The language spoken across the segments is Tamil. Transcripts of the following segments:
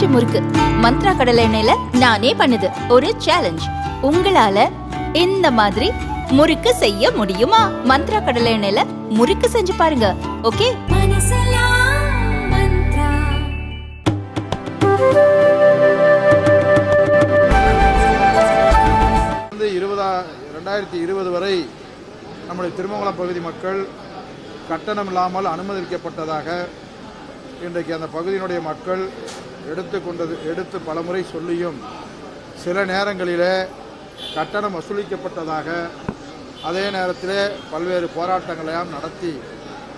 பஞ்சு முறுக்கு. மந்த்ரா கடலை எண்ணெயில நானே பண்ணுது. ஒரு சேலஞ்ச் உங்களால இந்த மாதிரி முறுக்கு செய்ய முடியுமா? மந்த்ரா கடலை எண்ணெயில முறுக்கு செஞ்சு பாருங்க. ஓகே? வந்து இருபதா ரெண்டாயிரத்தி இருபது வரை நம்முடைய திருமங்கலம் பகுதி மக்கள் கட்டணம் இல்லாமல் அனுமதிக்கப்பட்டதாக இன்றைக்கு அந்த பகுதியினுடைய மக்கள் எடுத்து கொண்டது எடுத்து பலமுறை சொல்லியும் சில நேரங்களிலே கட்டணம் வசூலிக்கப்பட்டதாக அதே நேரத்திலே பல்வேறு போராட்டங்களையும் நடத்தி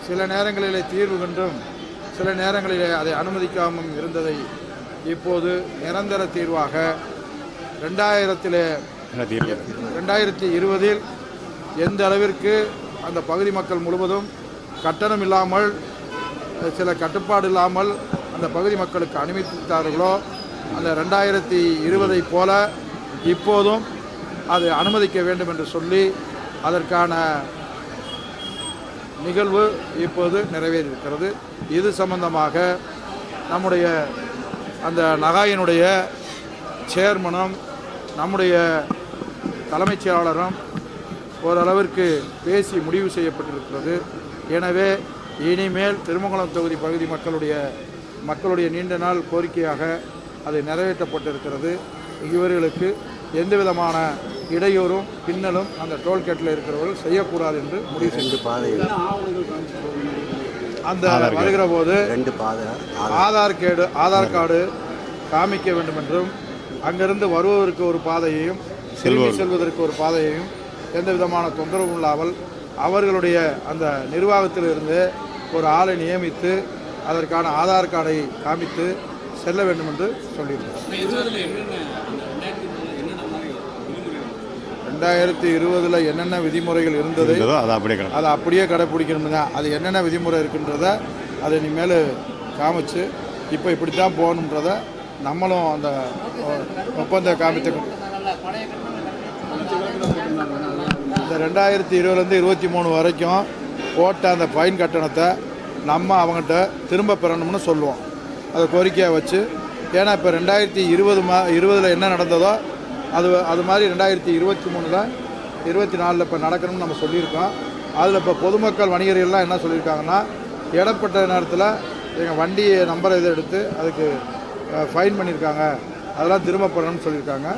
சில நேரங்களிலே தீர்வு கண்டும் சில நேரங்களிலே அதை அனுமதிக்காமல் இருந்ததை இப்போது நிரந்தர தீர்வாக ரெண்டாயிரத்திலே ரெண்டாயிரத்தி இருபதில் எந்த அளவிற்கு அந்த பகுதி மக்கள் முழுவதும் கட்டணம் இல்லாமல் சில கட்டுப்பாடு இல்லாமல் அந்த பகுதி மக்களுக்கு அனுமதித்தார்களோ அந்த ரெண்டாயிரத்தி இருபதை போல இப்போதும் அது அனுமதிக்க வேண்டும் என்று சொல்லி அதற்கான நிகழ்வு இப்போது நிறைவேறியிருக்கிறது. இது சம்பந்தமாக நம்முடைய அந்த நகாயினுடைய சேர்மனும் நம்முடைய தலைமைச் செயலாளரும் ஓரளவிற்கு பேசி முடிவு செய்யப்பட்டிருக்கிறது. எனவே இனிமேல் திருமங்கலம் தொகுதி பகுதி மக்களுடைய மக்களுடைய நீண்ட நாள் கோரிக்கையாக அது நிறைவேற்றப்பட்டிருக்கிறது. இவர்களுக்கு எந்த விதமான இடையூறும் பின்னலும் அந்த டோல்கேட்டில் இருக்கிறவர்கள் செய்யக்கூடாது என்று முடிவு செய்து அந்த வருகிற போது ரெண்டு பாதை ஆதார். கேடு ஆதார் கார்டு காமிக்க வேண்டும் என்றும் அங்கிருந்து வருவதற்கு ஒரு பாதையையும் திரும்பி செல்வதற்கு ஒரு பாதையையும் எந்த விதமான தொந்தரவும் இல்லாமல் அவர்களுடைய அந்த நிர்வாகத்திலிருந்து ஒரு ஆளை நியமித்து அதற்கான ஆதார் கார்டை காமித்து செல்ல வேண்டும் என்று சொல்லியிருக்கிறார் ரெண்டாயிரத்தி இருபதுல என்னென்ன விதிமுறைகள் இருந்தது அதை அப்படியே அதை அப்படியே கடைப்பிடிக்கணுங்க அது என்னென்ன விதிமுறை இருக்குன்றத அதை இனிமேல் காமிச்சு இப்போ இப்படி தான் போகணுன்றத நம்மளும் அந்த ஒப்பந்த காமித்த இந்த ரெண்டாயிரத்தி இருபதுலேருந்து இருபத்தி மூணு வரைக்கும் போட்ட அந்த ஃபைன் கட்டணத்தை நம்ம அவங்ககிட்ட திரும்ப பெறணும்னு சொல்லுவோம். அதை கோரிக்கையாக வச்சு. ஏன்னா இப்போ ரெண்டாயிரத்தி இருபது மா இருபதில் என்ன நடந்ததோ அது அது மாதிரி ரெண்டாயிரத்தி இருபத்தி மூணில் இருபத்தி நாலில் இப்போ நடக்கணும்னு நம்ம சொல்லியிருக்கோம். அதில் இப்போ பொதுமக்கள் வணிகர்கள்லாம் என்ன சொல்லியிருக்காங்கன்னா இடப்பட்ட நேரத்தில் எங்கள் வண்டி நம்பரை இதை எடுத்து அதுக்கு ஃபைன் பண்ணியிருக்காங்க. அதெல்லாம் திரும்ப பெறணும்னு சொல்லியிருக்காங்க.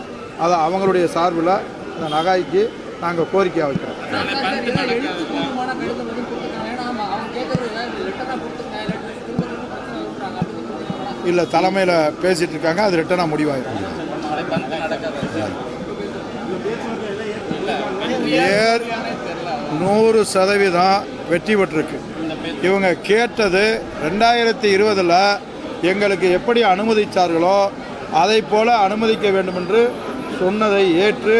அதை அவங்களுடைய சார்பில் இந்த நகாய்க்கு நாங்கள் கோரிக்கையாக வைக்கிறோம். இல்லை தலைமையில் பேசிகிட்டு இருக்காங்க. அது ரிட்டனாக முடிவாயிருக்கும் ஏர் நூறு சதவீதம் வெற்றி பெற்றிருக்கு. இவங்க கேட்டது ரெண்டாயிரத்தி இருபதில் எங்களுக்கு எப்படி அனுமதித்தார்களோ அதை போல அனுமதிக்க வேண்டும் என்று சொன்னதை ஏற்று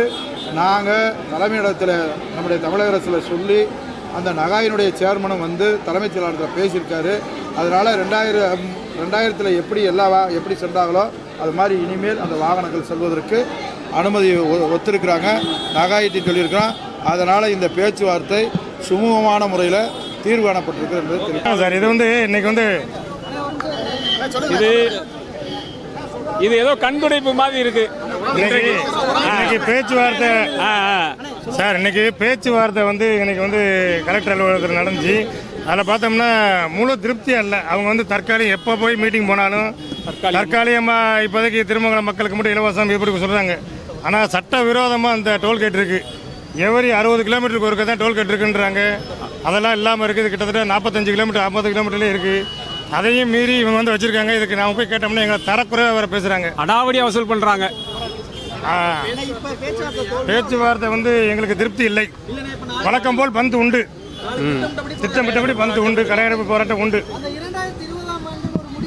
நாங்கள் தலைமையிடத்தில் நம்முடைய தமிழக அரசில் சொல்லி அந்த நகாயினுடைய சேர்மனும் வந்து தலைமைச் செயலாளர்கள் பேசியிருக்காரு. அதனால் ரெண்டாயிரம் ரெண்டாயிரத்தில் எப்படி எல்லா வா எப்படி சென்றாங்களோ அது மாதிரி இனிமேல் அந்த வாகனங்கள் செல்வதற்கு அனுமதி ஒத்திருக்கிறாங்க. நகாயிட்டி சொல்லியிருக்கிறோம் அதனால் இந்த பேச்சுவார்த்தை சுமூகமான முறையில் தீர்வு காணப்பட்டிருக்கு என்பது தெரியும் சார் இது வந்து இன்னைக்கு வந்து இது இது ஏதோ கண்துடைப்பு மாதிரி இருக்கு. இன்னைக்கு பேச்சுவார்த்தை. சார் இன்னைக்கு பேச்சுவார்த்தை வந்து இன்னைக்கு வந்து கலெக்டர் அலுவலகத்தில் நடந்துச்சு. அதில் பார்த்தோம்னா முழு திருப்தி அல்ல. அவங்க வந்து தற்காலிகம் எப்போ போய் மீட்டிங் போனாலும் தற்காலிகமாக இப்போதைக்கு திருமங்கலம் மக்களுக்கு மட்டும் இலவசம் இப்படி சொல்கிறாங்க ஆனால் சட்ட விரோதமாக அந்த டோல்கேட் இருக்குது எவரி அறுபது கிலோமீட்டருக்கு ஒருக்க தான் டோல்கேட் இருக்குன்றாங்க. அதெல்லாம் இல்லாமல் இருக்குது. கிட்டத்தட்ட நாற்பத்தஞ்சு கிலோமீட்டர் ஐம்பது கிலோமீட்டர்லேயே இருக்குது அதையும் மீறி இவங்க வந்து வச்சுருக்காங்க. இதுக்கு நான் போய் கேட்டோம்னா எங்களை தரக்குறைவாக வேறு பேசுகிறாங்க அடாவடியா வசூல் பண்றாங்க. ஆ. பேச்சுவார்த்தை வந்து எங்களுக்கு திருப்தி இல்லை. வழக்கம் போல் பந்து உண்டு. திட்டமிட்டபடி பந்து உண்டு. கடையெடுப்பு போராட்டம் உண்டு.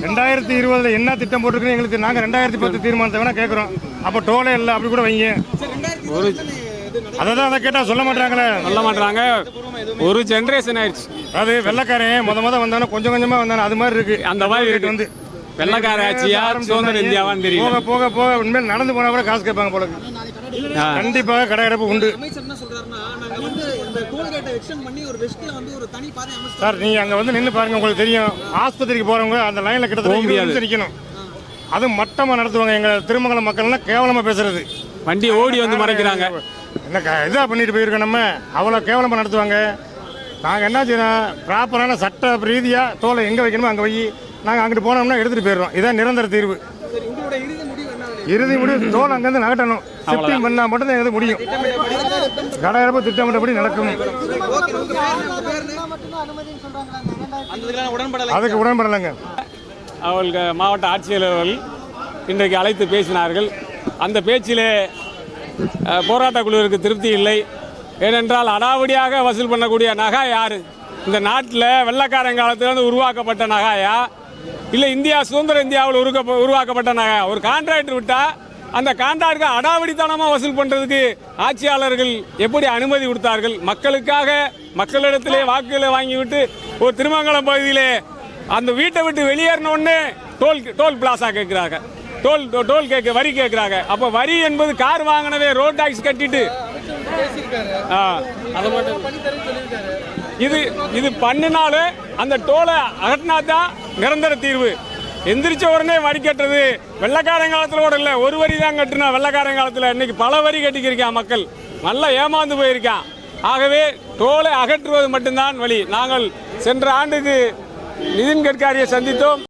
ரெண்டாயிரத்தி இருபதுல என்ன திட்டம் போட்டிருக்குன்னு எங்களுக்கு நாங்கள் ரெண்டாயிரத்தி பத்து தீர்மானத்தை வேணா கேட்குறோம் அப்போ டோலே இல்லை அப்படி கூட வைங்க. ஒரு அதை தான் அதை கேட்டால் சொல்ல மாட்டாங்களே. சொல்ல மாட்டாங்க. ஒரு ஜெனரேஷன் ஆயிடுச்சு. அது வெள்ளக்காரன் முத முத வந்தானே கொஞ்சம் கொஞ்சமாக வந்தானே அது மாதிரி இருக்கு. அந்த மாதிரி. வந்து. வெள்ளக்கார ஆட்சியா? சுதந்திர இந்தியாவான்னு தெரியல. போக போக போக உண்மையில் நடந்து போனா கூட காசு கேட்பாங்க போல. கண்டிப்பாக கடையெடுப்பு உண்டு. சார் நீங்க அங்க வந்து நின்று பாருங்க உங்களுக்கு தெரியும். ஆஸ்பத்திரிக்கு போறவங்க அந்த லைன்ல கிட்டத்தட்ட நிக்கணும். அதுவும் மட்டமாக நடத்துவாங்க எங்கள் திருமங்கலம் மக்கள்லாம் கேவலமாக பேசுறது. வண்டி ஓடி வந்து மறைக்கிறாங்க. என்ன க- இதா பண்ணிட்டு போயிருக்கோம் நம்ம. அவ்வளோ கேவலமாக நடத்துவாங்க. நாங்கள் என்ன செய்யணும் ப்ராப்பரான சட்ட ரீதியாக தோலை எங்கே வைக்கணுமோ அங்கே வை. நாங்கள் அங்கிட்டு போனோம்னா எடுத்துகிட்டு போயிடுறோம். இதான் நிரந்தர தீர்வு. இறுதி முடிவு தோல் அங்கேருந்து நகட்டணும். ஷிஃப்டிங் பண்ணால் மட்டும்தான் எது முடியும். கடையிறப்ப திட்டமிட்டபடி நடக்கும். அதுக்கு உடன்படலைங்க. அவர்களுக்கு மாவட்ட ஆட்சியாளர்கள் இன்றைக்கு அழைத்து பேசினார்கள். அந்த பேச்சிலே போராட்ட போராட்டக் குழுவிற்கு திருப்தி இல்லை. ஏனென்றால் அடாவடியாக வசூல் பண்ணக்கூடிய நகை யார்? இந்த நாட்டில் வெள்ளக்காரன் காலத்திலிருந்து உருவாக்கப்பட்ட நகையா? இல்லை இந்தியா சுதந்திர இந்தியாவில் உருக்க உருவாக்கப்பட்ட ஒரு கான்ட்ராக்டர் விட்டால் அந்த கான்ட்ராக்டுக்கு அடாவடித்தனமாக வசூல் பண்ணுறதுக்கு ஆட்சியாளர்கள் எப்படி அனுமதி கொடுத்தார்கள்? மக்களுக்காக மக்களிடத்திலே வாக்குகளை வாங்கிவிட்டு ஒரு திருமங்கலம் பகுதியிலே அந்த வீட்டை விட்டு வெளியேறினோடனே டோல் டோல் பிளாசா கேட்குறாங்க. டோல் டோல் கேட்க வரி கேட்குறாங்க. அப்போ வரி என்பது கார் வாங்கினவே ரோட் டாக்ஸ் கட்டிட்டு இது இது பண்ணினாலும் அந்த டோலை அகட்டினா தான் நிரந்தர தீர்வு. எந்திரிச்ச உடனே வரி கட்டுறது. வெள்ளக்காரன் காலத்தில் கூட இல்லை. ஒரு வரி தான் கட்டுனா வெள்ளக்காரன் காலத்தில் இன்னைக்கு பல வரி கட்டிக்கிருக்கான் மக்கள். நல்லா ஏமாந்து போயிருக்கான். ஆகவே டோலை அகற்றுவது மட்டும்தான் வழி. நாங்கள் சென்ற ஆண்டுக்கு நிதின் கட்காரியை சந்தித்தோம்.